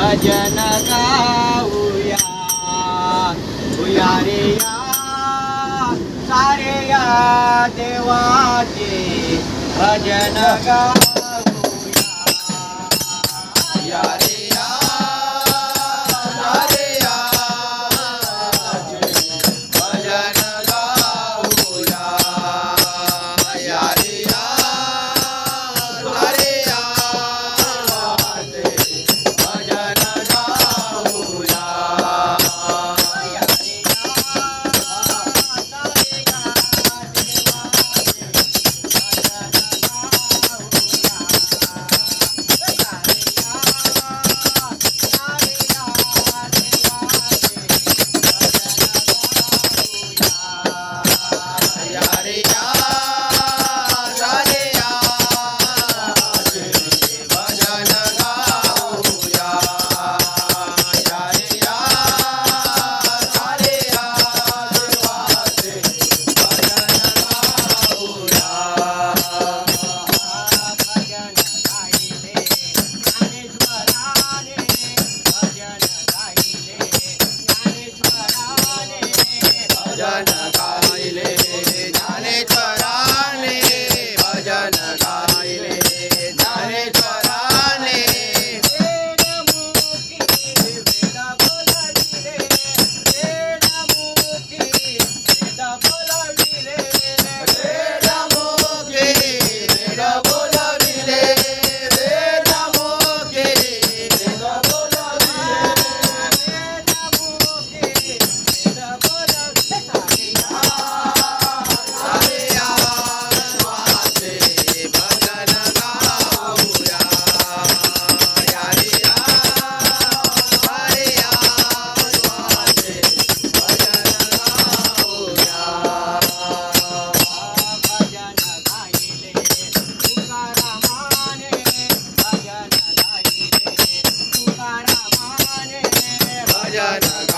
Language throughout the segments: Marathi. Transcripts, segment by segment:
भजन गाऊया उया रे या सारे या देवाचे भजन गा na राजा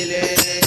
Chile.